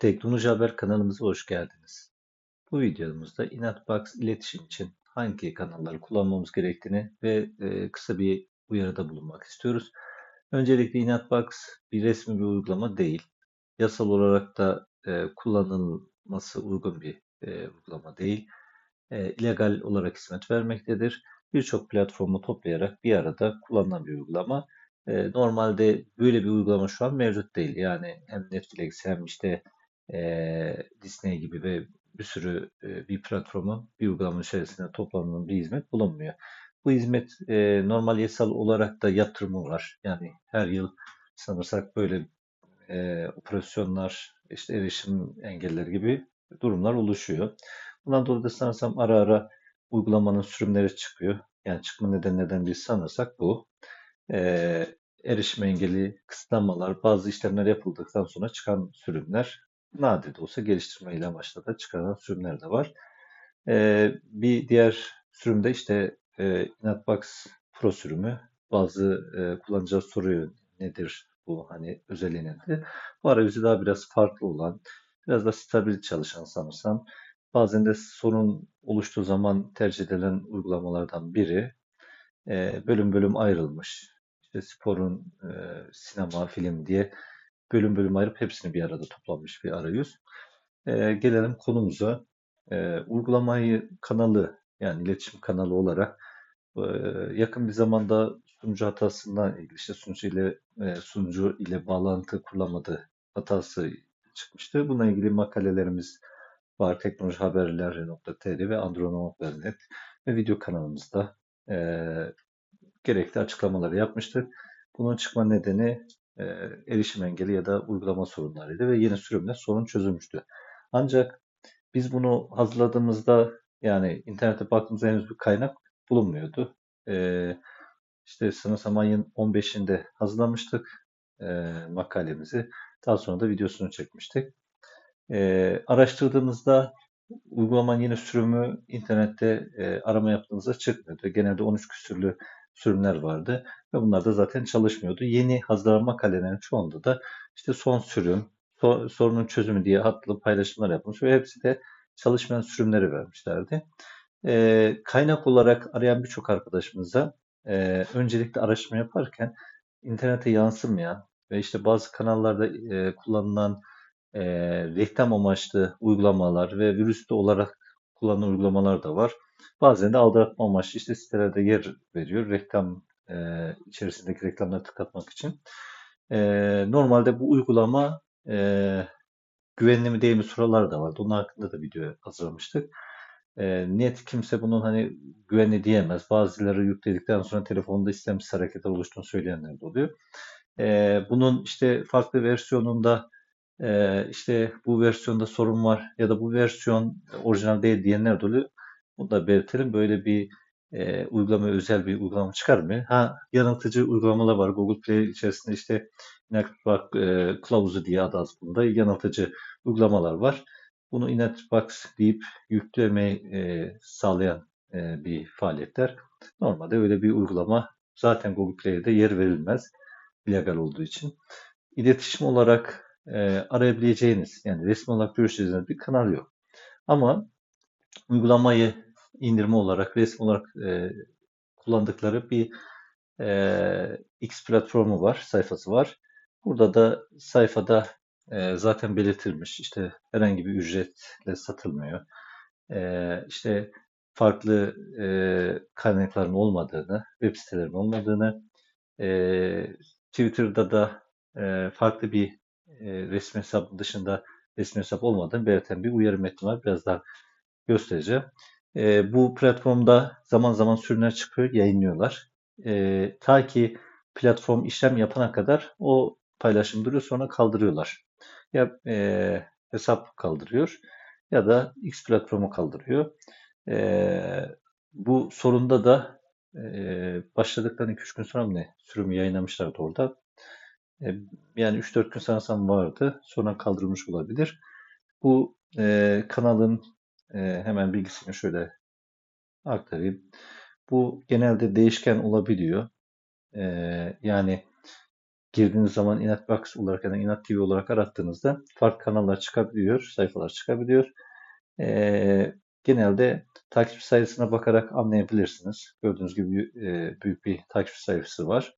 Teknoloji Haber kanalımıza hoş geldiniz. Bu videomuzda Inatbox iletişim için hangi kanalları kullanmamız gerektiğini ve e, kısa bir uyarıda bulunmak istiyoruz. Öncelikle Inatbox bir resmi bir uygulama değil. Yasal olarak da e, kullanılması uygun bir e, uygulama değil. İllegal olarak hizmet vermektedir. Birçok platformu toplayarak bir arada kullanılan bir uygulama. Normalde böyle bir uygulama şu an mevcut değil. Yani hem Netflix hem işte e, Disney gibi ve bir sürü e, bir platformun bir uygulamanın içerisinde toplanan bir hizmet bulunmuyor. Bu hizmet e, normal yasal olarak da yatırımı var. Yani her yıl sanırsak böyle e, operasyonlar, işte erişim engelleri gibi durumlar oluşuyor. Bundan dolayı da sanırsam ara ara uygulamanın sürümleri çıkıyor. Yani çıkma nedenlerden bir sanırsak bu. E, erişim engeli, kısıtlamalar, bazı işlemler yapıldıktan sonra çıkan sürümler nadir de olsa geliştirmeyle amaçla da çıkarılan sürümler de var. Ee, bir diğer sürümde işte e, Inatbox Pro sürümü. Bazı e, kullanıcılar soruyor nedir bu hani özelliği nedir? Bu arayüzü daha biraz farklı olan, biraz da stabil çalışan sanırsam. Bazen de sorun oluştuğu zaman tercih edilen uygulamalardan biri. E, bölüm bölüm ayrılmış. İşte sporun, e, sinema, film diye bölüm bölüm ayırıp hepsini bir arada toplamış bir arayüz. E, gelelim konumuza. E, uygulamayı kanalı yani iletişim kanalı olarak e, yakın bir zamanda sunucu hatasından ilgili işte sunucu ile e, sunucu ile bağlantı kurulamadı hatası çıkmıştı. Buna ilgili makalelerimiz var. Teknoloji Haberleri.tr ve Android.net ve video kanalımızda e, gerekli açıklamaları yapmıştık. Bunun çıkma nedeni e, erişim engeli ya da uygulama sorunlarıydı ve yeni sürümle sorun çözülmüştü. Ancak biz bunu hazırladığımızda yani internete baktığımızda henüz bir kaynak bulunmuyordu. E, işte sanırsam ayın 15'inde hazırlamıştık e, makalemizi. Daha sonra da videosunu çekmiştik. E, araştırdığımızda uygulamanın yeni sürümü internette e, arama yaptığınızda çıkmıyordu. Genelde 13 küsürlü sürümler vardı ve bunlar da zaten çalışmıyordu. Yeni hazırlanan makalelerin çoğunda da işte son sürüm, so sorunun çözümü diye hatlı paylaşımlar yapmış ve hepsi de çalışmayan sürümleri vermişlerdi. E, kaynak olarak arayan birçok arkadaşımıza e, öncelikle araştırma yaparken internete yansımayan ve işte bazı kanallarda e, kullanılan e, reklam amaçlı uygulamalar ve virüslü olarak kullanılan uygulamalar da var. Bazen de aldatma amaçlı işte sitelerde yer veriyor reklam e, içerisindeki reklamları tıklatmak için. E, normalde bu uygulama e, güvenli mi değil mi sorular da vardı. Onun hakkında da video hazırlamıştık. E, net kimse bunun hani güvenli diyemez. Bazıları yükledikten sonra telefonda istemsiz hareketler oluştuğunu söyleyenler de oluyor. E, bunun işte farklı versiyonunda e, işte bu versiyonda sorun var ya da bu versiyon orijinal değil diyenler de oluyor. Bunu da belirtelim. Böyle bir e, uygulama özel bir uygulama çıkarmıyor. Ha yanıltıcı uygulamalar var. Google Play içerisinde işte Inactbox e, kılavuzu diye adı aslında yanıltıcı uygulamalar var. Bunu Inactbox deyip yüklemeyi e, sağlayan e, bir faaliyetler. Normalde öyle bir uygulama zaten Google Play'de yer verilmez. illegal olduğu için. İletişim olarak e, arayabileceğiniz yani resmi olarak görüşeceğiniz bir kanal yok. Ama uygulamayı indirme olarak, resim olarak e, kullandıkları bir e, X platformu var, sayfası var. Burada da sayfada e, zaten belirtilmiş. İşte herhangi bir ücretle satılmıyor. E, işte farklı e, kaynakların olmadığını, web sitelerinin olmadığını, e, Twitter'da da e, farklı bir e, resmi hesabın dışında resmi hesap olmadığını belirten bir uyarı metni var. Biraz daha göstereceğim. E, bu platformda zaman zaman sürümler çıkıyor, yayınlıyorlar. E, ta ki platform işlem yapana kadar o paylaşım duruyor sonra kaldırıyorlar. Ya e, hesap kaldırıyor ya da X platformu kaldırıyor. E, bu sorunda da e, başladıktan 2-3 gün sonra mı ne sürümü yayınlamışlardı orada. E, yani 3-4 gün sanırsam vardı. Sonra kaldırılmış olabilir. Bu e, kanalın e, hemen bilgisini şöyle aktarayım. Bu genelde değişken olabiliyor. E, yani girdiğiniz zaman Inatbox olarak ya da Inat TV olarak arattığınızda farklı kanallar çıkabiliyor, sayfalar çıkabiliyor. E, genelde takipçi sayısına bakarak anlayabilirsiniz. Gördüğünüz gibi e, büyük bir takipçi sayısı var.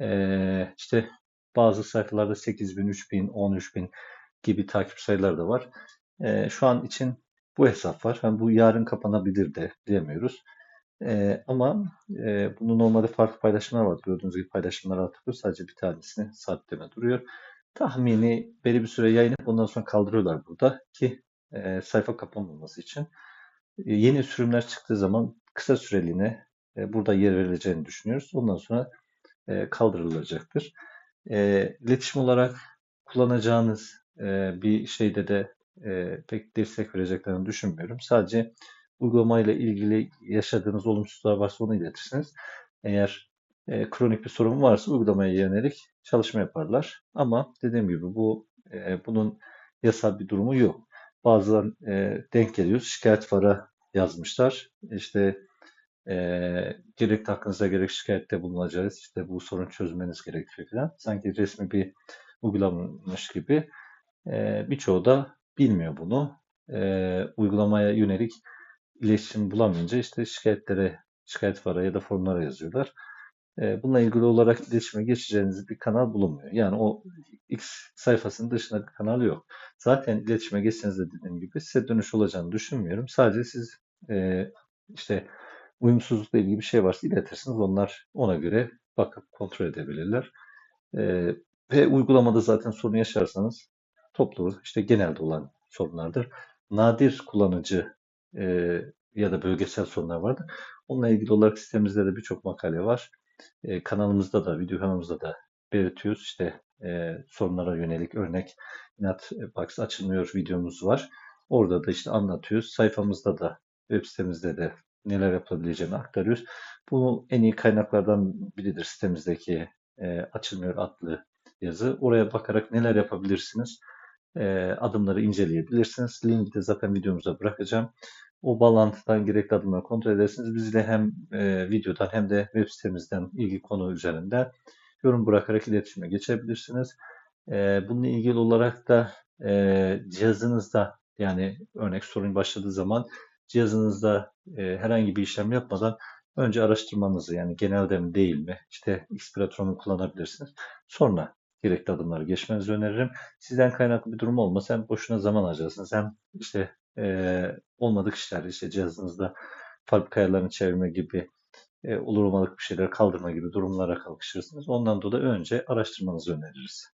E, işte bazı sayfalarda 8000, 3000, 13000 gibi takip sayıları da var. E, şu an için bu hesap var. Yani bu yarın kapanabilir de bilemiyoruz. E, ama e, bunun normalde farklı paylaşımlar var. Gördüğünüz gibi paylaşımlar atılıyor. Sadece bir tanesini sabitleme duruyor. Tahmini belli bir süre yayınlayıp ondan sonra kaldırıyorlar burada ki e, sayfa kapanmaması için. E, yeni sürümler çıktığı zaman kısa süreliğine e, burada yer verileceğini düşünüyoruz. Ondan sonra e, kaldırılacaktır. E, iletişim olarak kullanacağınız e, bir şeyde de e, pek destek vereceklerini düşünmüyorum. Sadece uygulamayla ilgili yaşadığınız olumsuzlar varsa onu iletirsiniz. Eğer e, kronik bir sorun varsa uygulamaya yönelik çalışma yaparlar. Ama dediğim gibi bu e, bunun yasal bir durumu yok. Bazen e, denk geliyoruz. Şikayet vara yazmışlar. İşte e, gerek hakkınızda gerek şikayette bulunacağız. İşte bu sorun çözmeniz gerekiyor falan. Sanki resmi bir uygulamış gibi. E, birçoğu da bilmiyor bunu. E, uygulamaya yönelik iletişim bulamayınca işte şikayetlere, şikayet vara ya da formlara yazıyorlar. E, bununla ilgili olarak iletişime geçeceğiniz bir kanal bulunmuyor. Yani o X sayfasının dışında bir kanal yok. Zaten iletişime geçseniz de dediğim gibi size dönüş olacağını düşünmüyorum. Sadece siz e, işte uyumsuzlukla ilgili bir şey varsa iletirsiniz. Onlar ona göre bakıp kontrol edebilirler. E, ve uygulamada zaten sorun yaşarsanız toplu işte genelde olan sorunlardır. Nadir kullanıcı e, ya da bölgesel sorunlar vardır. Onunla ilgili olarak sitemizde de birçok makale var. E, kanalımızda da, video kanalımızda da belirtiyoruz. İşte e, sorunlara yönelik örnek inat box açılmıyor videomuz var. Orada da işte anlatıyoruz. Sayfamızda da, web sitemizde de neler yapılabileceğini aktarıyoruz. Bu en iyi kaynaklardan biridir sitemizdeki e, açılmıyor adlı yazı. Oraya bakarak neler yapabilirsiniz e, adımları inceleyebilirsiniz. Linki de zaten videomuza bırakacağım. O bağlantıdan gerekli adımları kontrol edersiniz. Bizle hem e, videodan hem de web sitemizden ilgi konu üzerinde yorum bırakarak iletişime geçebilirsiniz. E, bununla ilgili olarak da e, cihazınızda yani örnek sorun başladığı zaman cihazınızda e, herhangi bir işlem yapmadan önce araştırmanızı yani genelde mi değil mi işte Xpirator'u kullanabilirsiniz. Sonra gerekli adımları geçmenizi öneririm. Sizden kaynaklı bir durum olmasa hem boşuna zaman harcarsınız hem işte e, olmadık işler işte cihazınızda fabrika ayarlarını çevirme gibi e, olur olmadık bir şeyler kaldırma gibi durumlara kalkışırsınız. Ondan dolayı önce araştırmanızı öneririz.